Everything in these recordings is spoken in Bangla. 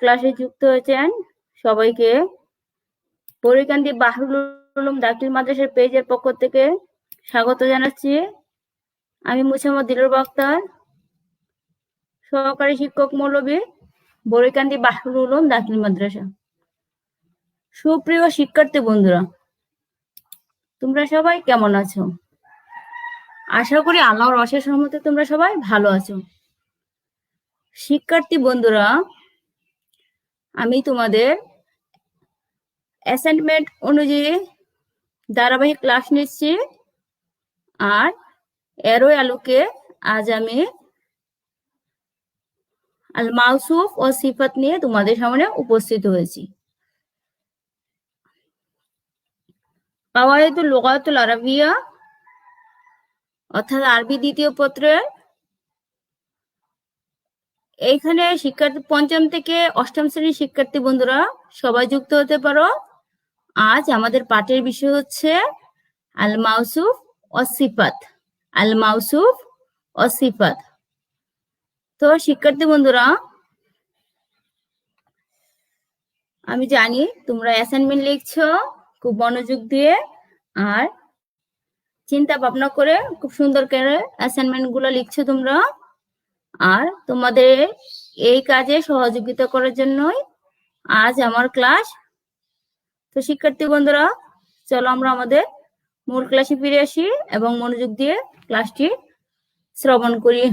ক্লাসে যুক্ত হয়েছেন। সবাইকে পরিকান্তি বাহরুল দাখিল মাদ্রাসার পেজের পক্ষ থেকে স্বাগত জানাচ্ছি। আমি মুসাম্মদ দিলুর বক্তার। সহকারী শিক্ষক মৌলবী বরিকান্দি বাহরুল উলুম দাখিল মাদ্রাসা। সুপ্রিয় শিক্ষার্থী বন্ধুরা, তোমরা সবাই কেমন আছো? আশা করি আল্লাহর অশেষ রহমতে তোমরা সবাই ভালো আছো। শিক্ষার্থী বন্ধুরা আমি তোমাদের অ্যাসাইনমেন্ট অনুযায়ী ধারাবাহিক ক্লাস নিচ্ছি আর এরই আলোকে আজ আমি আল মাউসুফ ও সিফাত নিয়ে তোমাদের সামনে উপস্থিত হয়েছি। কাওয়াইদুল লুগাতুল আরাবিয়া অর্থাৎ আরবি দ্বিতীয় পত্রের এইখানে শিক্ষার্থী, পঞ্চম থেকে অষ্টম শ্রেণির শিক্ষার্থী বন্ধুরা, সবাই যুক্ত হতে পারো। আজ আমাদের পাঠের বিষয় হচ্ছে আল মাউসুফ অসিফাত আল মাউসুফ অসিফাত তো শিক্ষার্থী বন্ধুরা, আমি জানি তোমরা অ্যাসাইনমেন্ট লিখছো খুব মনোযোগ দিয়ে আর চিন্তা ভাবনা করে খুব সুন্দর করে অ্যাসাইনমেন্টগুলো লিখছো তোমরা। আর তোমাদের এই কাজে সহযোগিতা করার জন্যই আজ আমার ক্লাস। তো শিক্ষার্থী বন্ধুরা, চলো আমরা আমাদের মূল ক্লাসে ফিরে আসি এবং মনোযোগ দিয়ে ক্লাসটি শ্রবণ করি।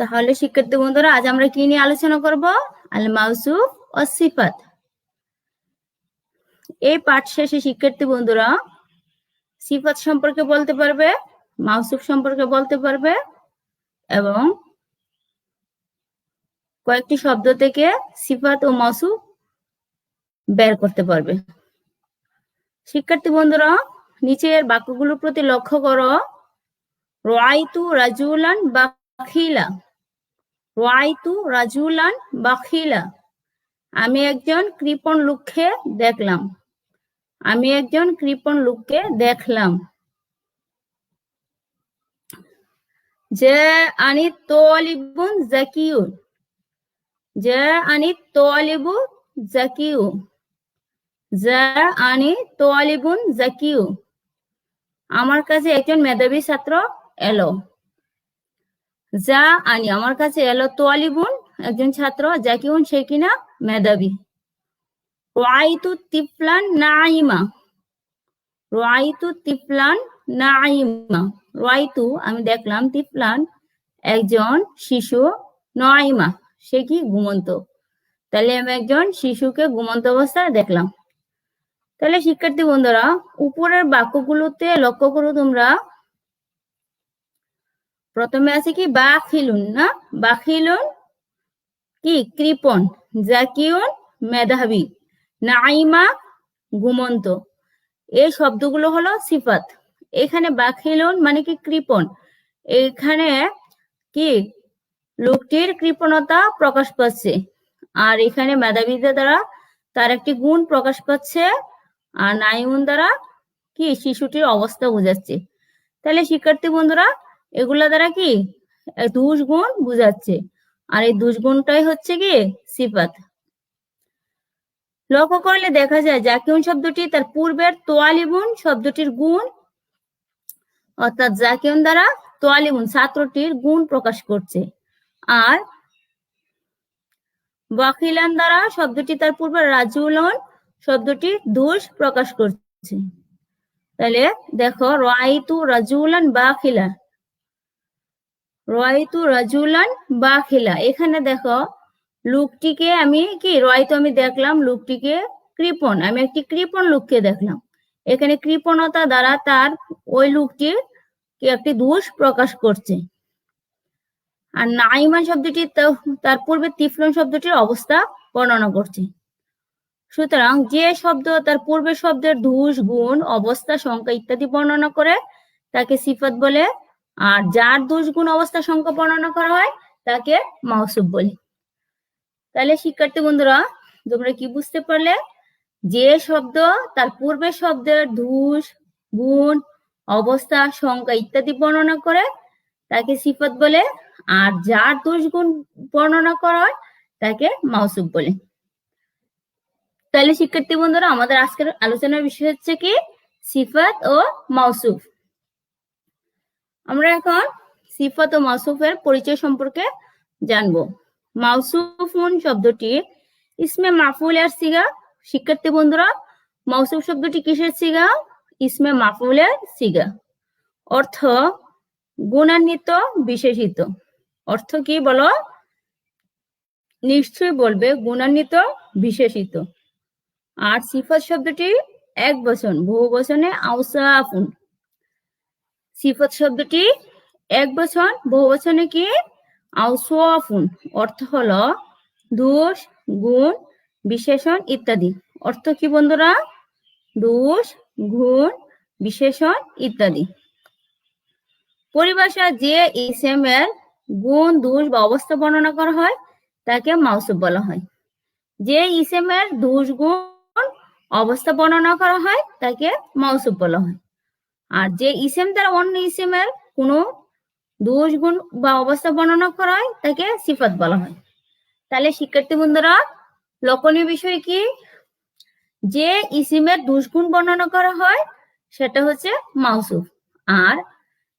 তাহলে শিক্ষার্থী বন্ধুরা, আজ আমরা কি নিয়ে আলোচনা করব? আল মাউসুফ ও সিফাত। এই পাঠ শেষে শিক্ষার্থী বন্ধুরা, সিফাত সম্পর্কে বলতে পারবে মাউসুফ সম্পর্কে বলতে পারবে এবং কয়েকটি শব্দ থেকে সিফাত ও মাউসুফ বের করতে পারবে। শিক্ষার্থী বন্ধুরা, নিচের বাক্যগুলোর প্রতি লক্ষ্য করো। রাইতু রাজুলান বাখিলা। রাইতু রাজুলান বাখিলা। আমি একজন কৃপণ লোককে দেখলাম। আমি একজন কৃপণ লোককে দেখলাম। যে আনি তোয়ালিবুন জাকিউন। যে আনি তোয়ালিবু জাকিউ যা আনি তোয়ালিবুন জাকিউ আমার কাছে একজন মেধাবী ছাত্র এলো। যা আনি আমার কাছে এলো তোয়ালিবুন একজন ছাত্র জাকিউন, সে কিনা মেধাবী। রাইতু তিফলান নাইমা রাইতু তিফলান নাইমা রাইতু, আমি দেখলাম তিফলান একজন শিশু নাইমা সে কি ঘুমন্ত। তাহলে আমি একজন শিশুকে ঘুমন্ত অবস্থায় দেখলাম। তাহলে শিক্ষার্থী বন্ধুরা, উপরের বাক্যগুলোতে লক্ষ্য করো তোমরা। প্রথমে আছে কি, বাখিলুন, না? বাখিলুন কি? কৃপন জাকিউন, মেধাবী, নাইমা, ঘুমন্ত। এই শব্দগুলো হলো সিফাত। এখানে বাখিলুন মানে কি কৃপন এখানে কি? লোকটির কৃপণতা প্রকাশ পাচ্ছে। আর এখানে মেধাবীদের দ্বারা তার একটি গুণ প্রকাশ পাচ্ছে। আর নাইমুন দ্বারা কি? শিশুটির অবস্থা বোঝাচ্ছে। তাহলে শিক্ষার্থী বন্ধুরা, এগুলা দ্বারা কি? দুষ গুণ বুঝাচ্ছে। আর এই দুষ্গুণটাই হচ্ছে কি? সিফাত। লক্ষ্য করলে দেখা যায় জাকিউন শব্দটি তার পূর্বের তোয়ালিবুন শব্দটির গুণ অর্থাৎ জাকিউন দ্বারা তোয়ালিবুন ছাত্রটির গুণ প্রকাশ করছে। আর বাকিলান দ্বারা শব্দটি তার পূর্বে রাজুলন, শব্দটি দোষ প্রকাশ করছে। তাহলে দেখো, রাইতু রাজুলান বাখিলা। রাইতু রাজুলান বাখিলা। এখানে দেখো, লোকটিকে আমি কি রয়তো আমি দেখলাম, লোকটিকে কৃপণ। আমি একটি কৃপণ লোককে দেখলাম। এখানে কৃপণতা দ্বারা তার ওই লোকটির কি একটি দোষ প্রকাশ করছে। আর নাইমান শব্দটি তার পূর্বে তিফলন শব্দটির অবস্থা বর্ণনা করছে। সুতরাং যে শব্দ, তার পূর্বের শব্দের ধূস গুণ, অবস্থা, সংখ্যা ইত্যাদি বর্ণনা করে তাকে সিফাত বলে, আর যার দোষ, গুণ, অবস্থা, সংখ্যা বর্ণনা করা হয় তাকে মাউসুফ বলে। তাহলে শিক্ষার্থী বন্ধুরা, তোমরা কি বুঝতে পারলে? যে শব্দ তার পূর্বের শব্দের ধূস, গুণ, অবস্থা, সংখ্যা ইত্যাদি বর্ণনা করে, তাকে সিফত বলে, আর যার দোষ গুণ বর্ণনা করা হয়, তাকে মাউসুফ বলে। তাহলে শিক্ষার্থী বন্ধুরা, আমাদের আজকের আলোচনার বিষয় হচ্ছে কি? সিফাত ও মাউসুফ। আমরা এখন সিফাত ও মাউসুফের পরিচয় সম্পর্কে জানব। মাউসুফুন শব্দটি ইসমে মাফুল আর সিগা শিক্ষার্থী বন্ধুরা মাউসুফ শব্দটি কিসের সিগা? ইসমে মাফুলের সিগা। অর্থ, গুণান্বিত, বিশেষিত। অর্থ কি বলো? নিশ্চয়ই বলবে, গুণান্বিত, বিশেষিত। আর সিফাত শব্দটি এক বচন, বহু বচনে আউসাফুন। সিফাত শব্দটি এক বচন, বহু বচনে কি? আউসাফুন। অর্থ হলো দোষ, গুণ বিশেষণ ইত্যাদি। অর্থ কি বন্ধুরা? দোষ, গুণ, বিশেষণ ইত্যাদি। পরিভাষা যে ইসেম এর গুণ, দোষ বা অবস্থা বর্ণনা করা হয়, তাকে মাউসুফ বলা হয়। যে ইসেম এর দোষ, গুণ, অবস্থা বর্ণনা করা হয়, তাকে মাউসুফ বলা হয়। আর যে ইসেম দ্বারা অন্য ইসেমের কোনো দোষ, গুণ বা অবস্থা বর্ণনা করা হয়, তাকে সিফাত বলা হয়। তাহলে শিক্ষার্থী বন্ধুরা লক্ষণীয় বিষয় কি? যে ইসিমের দুষ্গুণ বর্ণনা করা হয়, সেটা হচ্ছে মাউসুফ। আর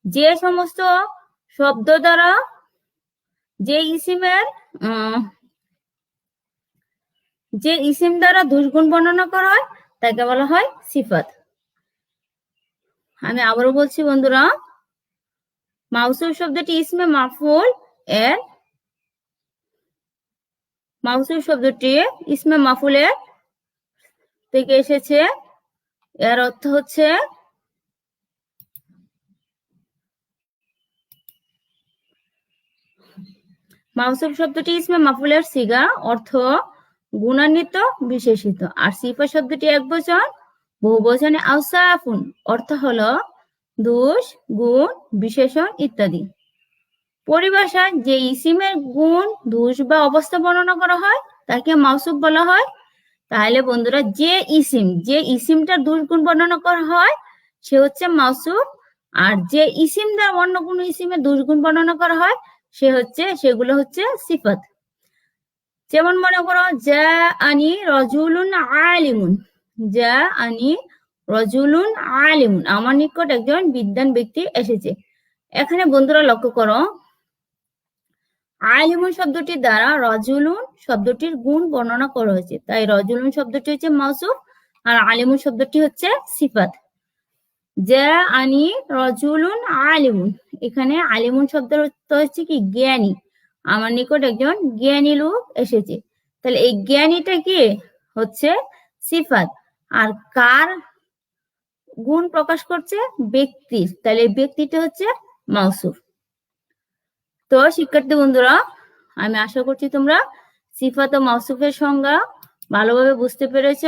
যে সমস্ত শব্দ দ্বারা যে ইসিমের যে ইসিম দ্বারা দুষ্গুণ বর্ণনা করা হয়, তাকে বলা হয় সিফাত। আমি আবারও বলছি বন্ধুরা, মাউসুফ শব্দটি ইসমে মাফুল এর মাউসুফ শব্দটি ইসমে মাফুলের থেকে এসেছে। এর অর্থ হচ্ছে মাউসুফ শব্দটি ইসমে মাফুলের সিগা, অর্থ গুণান্বিত, বিশেষিত। আর সিফা শব্দটি এক বচন, বহু বচনে আউসাফুন অর্থ হলো দোষ, গুণ, বিশেষণ ইত্যাদি। পরিভাষায় যে ইসিমের গুণ, দোষ বা অবস্থা বর্ণনা করা হয়, তাকে মাউসুফ বলা হয়। তাহলে বন্ধুরা, যে ইসিম, যে ইসিমটার দোষ গুণ বর্ণনা করা হয়, সে হচ্ছে মাউসুফ। আর যে ইসিম দ্বারা অন্য কোনো ইসিমের দোষ গুণ বর্ণনা করা হয়, সে হচ্ছে, সেগুলো হচ্ছে সিফাত। যেমন মনে করো যা আনি রজুলুন আলিমুন। যা আনি রজুলুন আলিমুন। আমার নিকট একজন বিদ্যান ব্যক্তি এসেছে। এখানে বন্ধুরা লক্ষ্য করো আলিমুন শব্দটির দ্বারা রজুলুন শব্দটির গুণ বর্ণনা করা হয়েছে। তাই রজুলুন শব্দটি হচ্ছে মাউসুফ আর আলিমুন শব্দটি হচ্ছে সিফাত। যা আনি রজুলুন আলিমুন, এখানে আলিমুন শব্দের অর্থ হচ্ছে কি? জ্ঞানী। আমার নিকট একজন জ্ঞানী লোক এসেছে। তাহলে এই জ্ঞানীটা কি? হচ্ছে সিফাত। আর কার গুণ প্রকাশ করছে? ব্যক্তির। তাহলে ব্যক্তিটা হচ্ছে মাউসুফ। তো শিক্ষার্থী বন্ধুরা, আমি আশা করছি তোমরা সিফাত ও মাউসুফের সংজ্ঞা ভালোভাবে বুঝতে পেরেছ।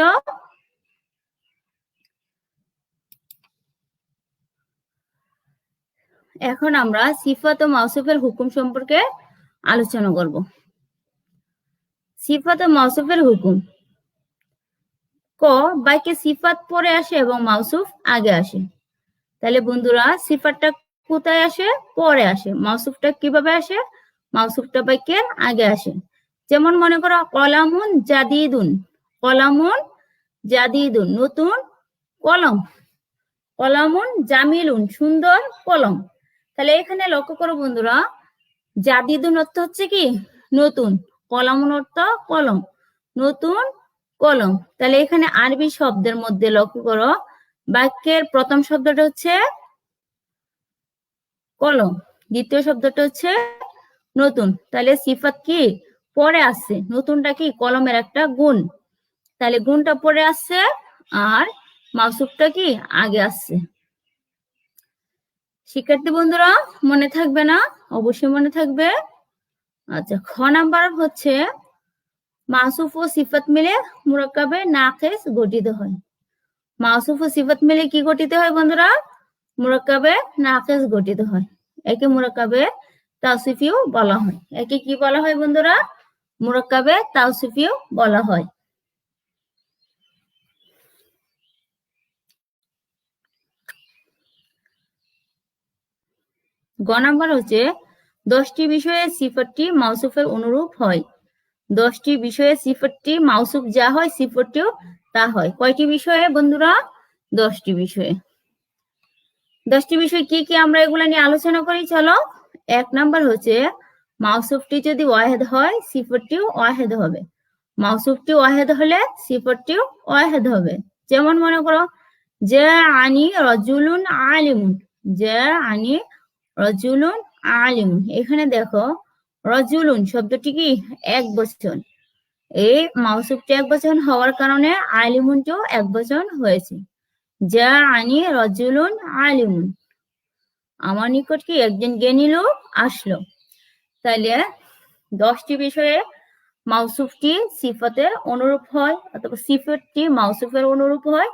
এখন আমরা সিফাত ও মাউসুফের হুকুম সম্পর্কে আলোচনা করব। সিফাত ও মাউসুফের হুকুম। ক, বাইকে সিফাত পরে আসে এবং মাউসুফ আগে আসে। তাহলে বন্ধুরা, সিফাতটা কোথায় আসে? পরে আসে। মাউসুফটা কীভাবে আসে? মাউসুফটা বাইকের আগে আসে। যেমন মনে করো, কলামুন জাদিদুন। কলামুন জাদিদুন। নতুন কলম। কলামুন জামিলুন। সুন্দর কলম। তাহলে এখানে লক্ষ্য করো বন্ধুরা, জাদিদুন অর্থ হচ্ছে কি? নতুন। কলামুন অর্থ কলম। নতুন কলম। তাহলে এখানে আরবি শব্দের মধ্যে লক্ষ্য করো, বাক্যের প্রথম শব্দটা হচ্ছে কলম। দ্বিতীয় শব্দটা হচ্ছে নতুন। তাহলে সিফাত কি? পরে আসছে। নতুনটা কি? কলমের একটা গুণ। তাহলে গুণটা পরে আসছে আর মাউসুফটা কি? আগে আসছে। শিক্ষার্থী বন্ধুরা, মনে থাকবে না? অবশ্যই মনে থাকবে। আচ্ছা খ নাম্বার হচ্ছে মাসুফ ও সিফাত মিলে মুরাক্কাবে নাকেস গঠিত হয়। মাসুফ ও সিফাত মিলে কি গঠিত হয় বন্ধুরা? মুরাক্কাবে নাকেস গঠিত হয়। একে মুরাক্কাবে তাওসিফিও বলা হয়। একে কি বলা হয় বন্ধুরা? মুরাক্কাবে তাওসিফিও বলা হয়। গ নাম্বার হচ্ছে, দশটি বিষয়ে সিফারটি মাউসুফের অনুরূপ হয়। দশটি বিষয়ে সিফারটি মাউসুফ যা হয় সিফারটিও তা হয়। কয়টি বিষয়ে বন্ধুরা? দশটি বিষয়ে। দশটি বিষয় কি কি আমরা এগুলো নিয়ে আলোচনা করি? চলো, এক নাম্বার হচ্ছে মাউসুফটি যদি ওয়াহেদ হয় সিফারটিও ওয়াহেদ হবে। মাউসুফটি ওয়াহেদ হলে সিফারটিও ওয়াহেদ হবে। যেমন মনে করো, যে আনি রজুলুন আলিমুন, যে আনি রজুলুন আলিমুন। এখানে দেখো, রজুলুন শব্দটি কি? এক বচন। এই মাউসুফটি এক বচন হওয়ার কারণে আলিমুনটিও এক বচন হয়েছে। যা আনি রজুলুন আলিমুন। আমার নিকট কি একজন জ্ঞানী লোক আসলো? তাহলে দশটি বিষয়ে মাউসুফটি সিফতের অনুরূপ হয়, অথবা সিফতটি মাউসুফের অনুরূপ হয়।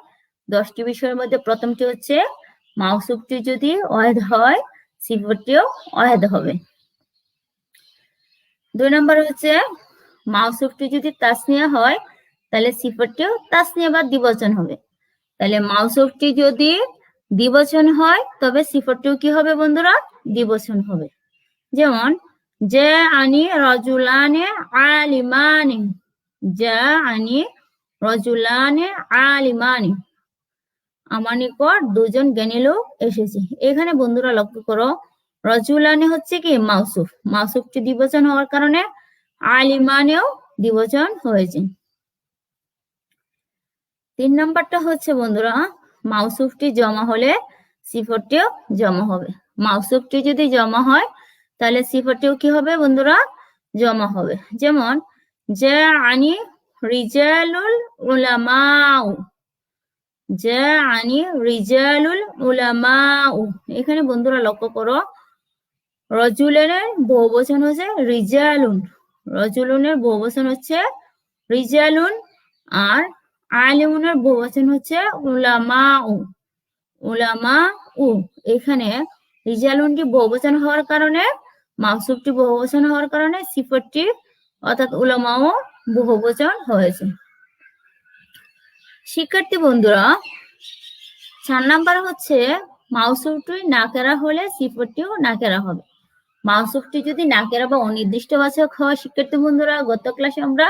দশটি বিষয়ের মধ্যে প্রথমটি হচ্ছে, মাউসুফটি যদি অহেদ হয়, সিফতটিও অহেদ হবে। দুই নম্বর হচ্ছে, মাউসুফটি যদি তাসনিয়া হয় তাহলে সিফতটিও তাসনিয়া বা দ্বিবচন হবে। তাহলে মাউসুফটি যদি দ্বিবচন হয়, তবে সিফতটিও কি হবে বন্ধুরা? দ্বিবচন হবে। যেমন যে আনি রজুলানে আলিমানি যা আনি রজুলানে আলিমানি। আমার নিকট দুজন জ্ঞানী লোক এসেছে। এখানে বন্ধুরা লক্ষ্য করো, রজুলানে হচ্ছে কি মাউসুফ। মাউসুফটি দ্বিবচন হওয়ার কারণে আলিমানেও দ্বিবচন হয়েছে। তিন নাম্বারটা হচ্ছে, বন্ধুরা মাউসুফটি জমা হলে সিফরটিও জমা হবে। মাউসুফটি যদি জমা হয়, তাহলে সিফরটিও কি হবে, বন্ধুরা, জমা হবে। যেমন যে আনি রিজালুল উলামাউ। যে আনি রিজালুল উলামাউ। এখানে, বন্ধুরা, লক্ষ্য করো, রজুলের বহুবচন হচ্ছে রিজালুন। রজুলুনের বহুবচন হচ্ছে রিজালুন আর আলিমুনের বহুবচন হচ্ছে উলামাউ উলামা উ এখানে রিজালুনটি বহুবচন হওয়ার কারণে মাউসুফটি বহুবচন হওয়ার কারণে সিফরটি অর্থাৎ উলামাও বহুবচন হয়েছে। শিক্ষার্থী বন্ধুরা, চার নাম্বার হচ্ছে মাউসুফটি নাকেরা হলে সিফরটিও নাকেরা হবে। মাউসুফটি যদি নাকেরা বা অনির্দিষ্ট বাচক হয়, শিক্ষার্থী বন্ধুরা, গত ক্লাসে আমরা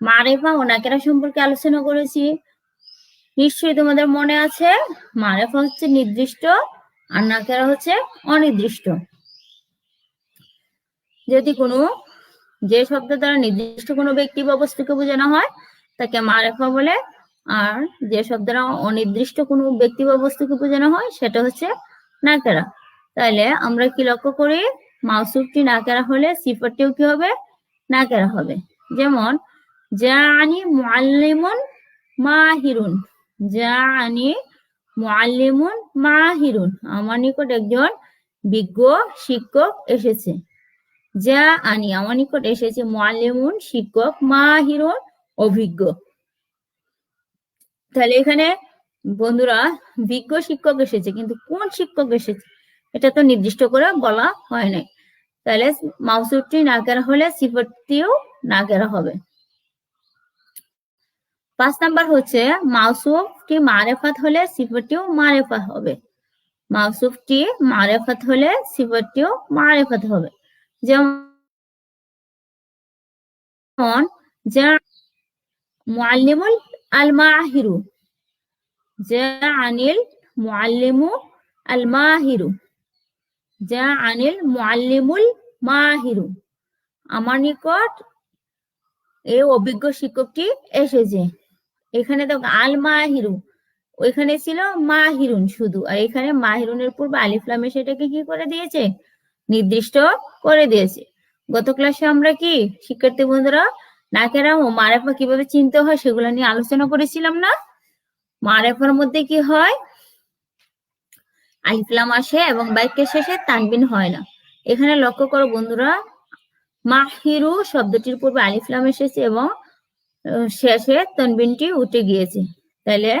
মারেফা ও নাকেরা সম্পর্কে আলোচনা করেছি। নিশ্চয়ই তোমাদের মনে আছে মারেফা হচ্ছে নির্দিষ্ট আর নাকেরা হচ্ছে অনির্দিষ্ট। যদি কোনো, যে শব্দ দ্বারা নির্দিষ্ট কোনো ব্যক্তি বা বস্তুকে বোঝানো হয়, তাকে মারেফা বলে। আর যে শব্দ দ্বারা অনির্দিষ্ট কোনো ব্যক্তি বা বস্তুকে বোঝানো হয়, সেটা হচ্ছে নাকেরা তাহলে আমরা কি লক্ষ্য করি? মাউসুফটি নাকেরা হলে, সিফারটিও কি হবে? নাকেরা হবে। যেমন জানি মুআল্লিমুন মাহিরুন। জানি মুআল্লিমুন মাহিরুন। আমার নিকট একজন বিজ্ঞ শিক্ষক এসেছে। যা আনি আমার নিকট এসেছে মুআল্লিমুন শিক্ষক মাহিরুন অভিজ্ঞ। তাহলে এখানে বন্ধুরা, বিজ্ঞ শিক্ষক এসেছে, কিন্তু কোন শিক্ষক এসেছে? এটা তো নির্দিষ্ট করে বলা হয় নাই। তাহলে মাউসুরটি না নাকেরা হলে সিফারটিও নাকেরা হবে। পাঁচ নাম্বার হচ্ছে মাউসুফটি মারেফাত হলে সিফারটিও মারেফাত হবে। মাউসুফটি মারেফাত হলে সিফারটিও মারেফাত হবে। যেমন মুআল্লিমুল আল মাহিরু যা আনিল মুআল্লিমু আল মাহিরু যা আনিল মুআল্লিমুল মাহিরু। আমার নিকট এই অভিজ্ঞ শিক্ষকটি এসেছে। এখানে তো আল মাহিরু ওইখানে ছিল মাহিরুন শুধু, আর এখানে মাহিরুনের পূর্বে আলিফলামে সেটাকে কি করে দিয়েছে? নির্দিষ্ট করে দিয়েছে। গত ক্লাসে আমরা কি, শিক্ষার্থী বন্ধুরা নাকেরা ও মারেফা কীভাবে চিনতে হয় সেগুলো নিয়ে আলোচনা করেছিলাম না? মারেফার মধ্যে কি হয়? আলিফলাম আসে এবং বাক্যের শেষে তানবিন হয় না। এখানে লক্ষ্য করো বন্ধুরা, মাহিরু শব্দটির পূর্বে আলিফলাম এসেছে এবং শেষে তনবিনটি উঠে গিয়েছে। তাহলে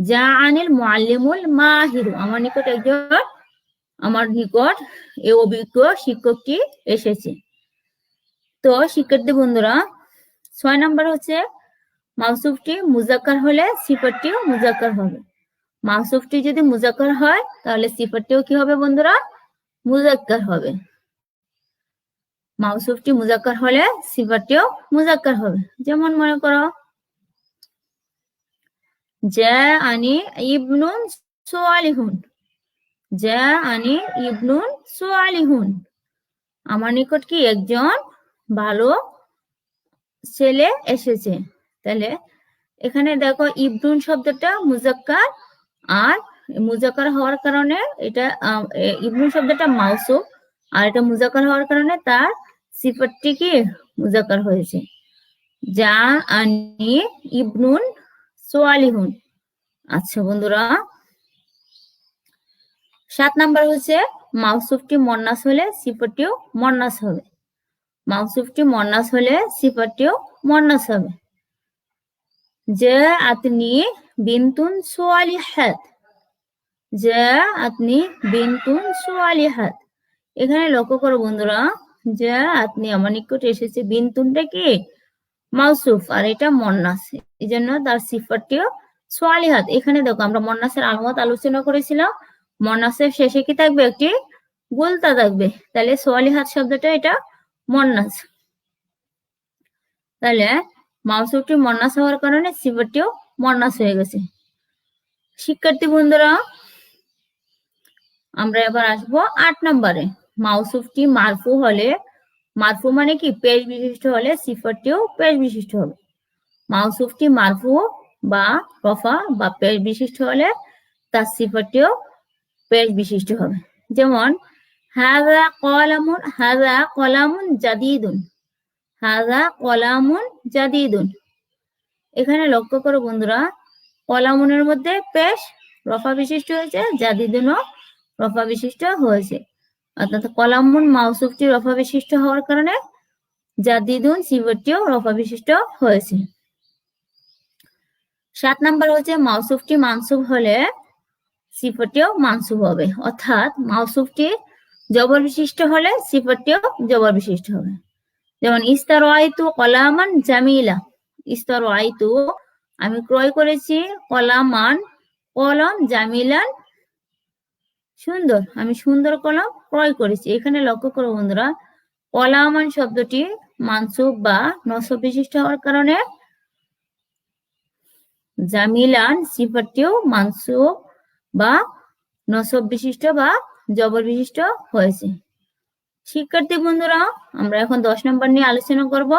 যা আনিল মুআল্লিমুল মাহিরু, আমার নিকট একজন, আমার নিকট এই অভিজ্ঞ শিক্ষকটি এসেছে। তো, শিক্ষার্থী বন্ধুরা, ছয় নাম্বার হচ্ছে, মাউসুফটি মুজাক্কার হলে সিফারটিও মুজাক্কার হবে। মাউসুফটি যদি মুজাক্কার হয়, তাহলে সিফারটিও কি হবে বন্ধুরা? মুজাক্কার হবে। মাউসুফটি মুজাক্কার হলে সিফারটিও মুজাক্কার হবে। যেমন মনে করো যা আনি ইবনুন সোয়ালিহুন যা আনি ইবনুন সোয়ালিহুন আমার নিকট কি একজন ভালো ছেলে এসেছে? তাহলে এখানে দেখো ইবনুন শব্দটা মুজাক্কার, আর মুজাক্কার হওয়ার কারণে এটা ইবনুন শব্দটা মাউসুফ, আর এটা মুজাক্কার হওয়ার কারণে তার সিফাতটি কি মুজাক্কার হয়েছে। যা আনি ইবনুন সোয়ালিহুন। আচ্ছা বন্ধুরা, সাত নাম্বার হচ্ছে, মাউসুফটি মন্নাস হলে সিফারটিও মন্নাস হবে। মাউসুফটি মন্নাস হলে সিফারটিও মন্নাস হবে। যে আতনি বিনতুন সোয়ালি সোয়ালিহাত। যে আপনি বিনতুন সোয়ালিহাত। এখানে লক্ষ্য করো বন্ধুরা যে আপনি আমার নিকট এসেছে বিনতুনটা কি? মাউসুফ। আর এটা মন্নাস। এই জন্য তার সিফারটিও সোয়ালিহাত। এখানে দেখো, আমরা মন্নাসের আলমত আলোচনা করেছিলাম। মন্নাসের শেষে কি থাকবে? একটি গুলতা থাকবে। তাহলে সোয়ালিহাত শব্দটা এটা মন্নাস। তাহলে মাউসুফটি মন্নাস হওয়ার কারণে সিফারটিও মন্নাস হয়ে গেছে। শিক্ষার্থী বন্ধুরা, আমরা এবার আসব আট নম্বরে। মাউসুফটি মারফু হলে, মারফু মানে কি? পেশ বিশিষ্ট হলে সিফারটিও পেশ বিশিষ্ট হবে। মাউসুফটি মারফু বা রফা বা পেশ বিশিষ্ট হলে, তার সিফারটিও পেশ বিশিষ্ট হবে। যেমন হাজা কলামুন হাজা কলামুন জাদিদুন হাজা কলামুন জাদিদুন। এখানে লক্ষ্য করো বন্ধুরা, কলামুনের মধ্যে পেশ, রফা বিশিষ্ট হয়েছে, জাদিদুনও রফা বিশিষ্ট হয়েছে। অর্থাৎ কলামুন মাউসুফটি রফা বিশিষ্ট হওয়ার কারণে জাদিদুন সিফারটিও রফা বিশিষ্ট হয়েছে। সাত নাম্বার হচ্ছে মাউসুফটি মানসুব হলে সিফারটিও মানসুব হবে। অর্থাৎ মাউসুফটি জবর বিশিষ্ট হলে সিফারটিও জবর বিশিষ্ট হবে। যেমন ইস্তার আইতু কলামান জামিলা। ইস্তার আইতু আমি ক্রয় করেছি কলামান, কলম জামিলান সুন্দর, আমি সুন্দর কলম ক্রয় করেছি। এখানে লক্ষ্য করো বন্ধুরা, কলামান শব্দটি মানসুব বা নসব বিশিষ্ট হওয়ার কারণে জামিলান সিফারটিও মানসুব বা নসব বিশিষ্ট বা জবর বিশিষ্ট হয়েছে। শিক্ষার্থী বন্ধুরা, আমরা এখন দশ নম্বর নিয়ে আলোচনা করব।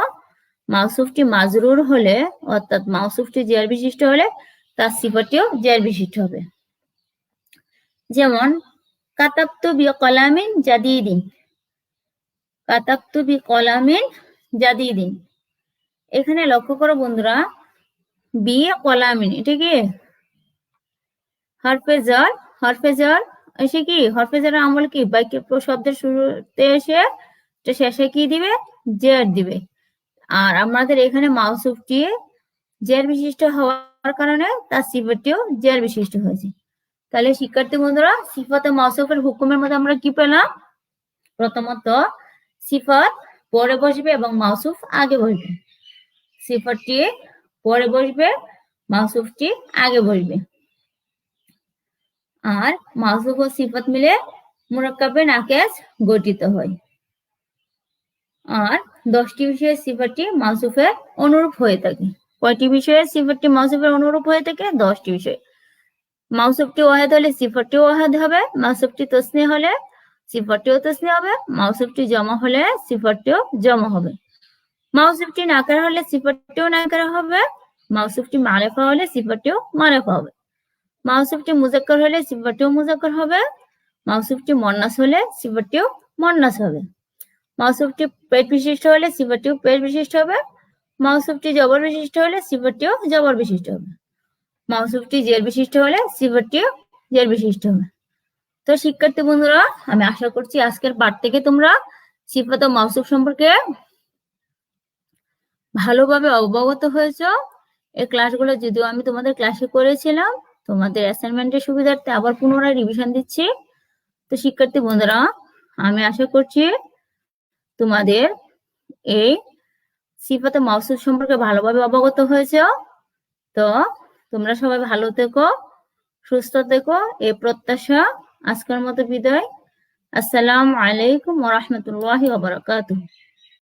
মাউসুফটি মাজরুর হলে, অর্থাৎ মাউসুফটি জের বিশিষ্ট হলে, তার সিফারটিও জের বিশিষ্ট হবে। যেমন কাতাবতু বি কলামিন জাদিদিন। কাতাবতু বি কলামিন জাদিদিন। এখানে লক্ষ্য করো বন্ধুরা বি কলামিন এটা কি? হরফেজর হরফেজর এসে কি? হরফেজরের আমল কি? বাক্যের শব্দের শুরুতে এসে শেষে কি দিবে? জের দিবে। আর আমাদের এখানে মাউসুফটি জের বিশিষ্ট হওয়ার কারণে তার সিফারটিও জের বিশিষ্ট হয়েছে। তাহলে শিক্ষার্থী বন্ধুরা, সিফাতে মাউসুফের হুকুমের মধ্যে আমরা কি পেলাম? প্রথমত, সিফাত পরে বসবে এবং মাউসুফ আগে বসবে। সিফাতটি পরে বসবে মাসুফটি আগে বসবে। আর মাসুফ ও সিফাত মিলে মুরাক্কাবে নাকেস গঠিত হয়। আর দশটি বিষয়ে সিফাতটি মাসুফের অনুরূপ হয়ে থাকে। কয়টি বিষয়ে সিফাতটি মাউসুফের অনুরূপ হয়ে থাকে? দশটি বিষয়। মাউসুফটি ওয়াহেদ হলে সিফাতটি ওয়াহেদ হবে মাউসুফটি তসনি হলে সিফাতটিও তসনি হবে মাউসুফটি জমা হলে সিফাতটিও জমা হবে। মাউসুফটি নাকার হলে সিফাতটিও নাকার হবে মাউসুফটি মারেফা হলে সিফাতটিও মারেফা হবে। মাউসুফটি মুজাক্কর হলে সিফাতটিও মুজাক্কর হবে মাউসুফটি মন্নাস হলে সিফাতটিও মন্নাস হবে। মাউসুফটি পেট বিশিষ্ট হলে সিফাতটিও পেট বিশিষ্ট হবে মাউসুফটি জবর বিশিষ্ট হলে সিফাতটিও জবর বিশিষ্ট হবে। মাউসুফটি জের বিশিষ্ট হলে সিফাতটিও জের বিশিষ্ট হবে। তো শিক্ষার্থী বন্ধুরা, আমি আশা করছি আজকের পাঠ থেকে তোমরা সিফাত ও মাউসুফ সম্পর্কে ভালোভাবে অবগত হয়েছ। এই ক্লাসগুলো যদিও আমি তোমাদের ক্লাসে করেছিলাম, তোমাদের অ্যাসাইনমেন্টের সুবিধার্থে আবার পুনরায় রিভিশন দিচ্ছি। তো শিক্ষার্থী বন্ধুরা, আমি আশা করছি তোমাদের এই সিফাতে মাউসুফ সম্পর্কে ভালোভাবে অবগত হয়েছ। তো তোমরা সবাই ভালো থেকো, সুস্থ থেকো এ প্রত্যাশা আজকের মতো বিদায়। আসসালাম আলাইকুম ওরহমতুল্লাহ ওবরাকাতুহ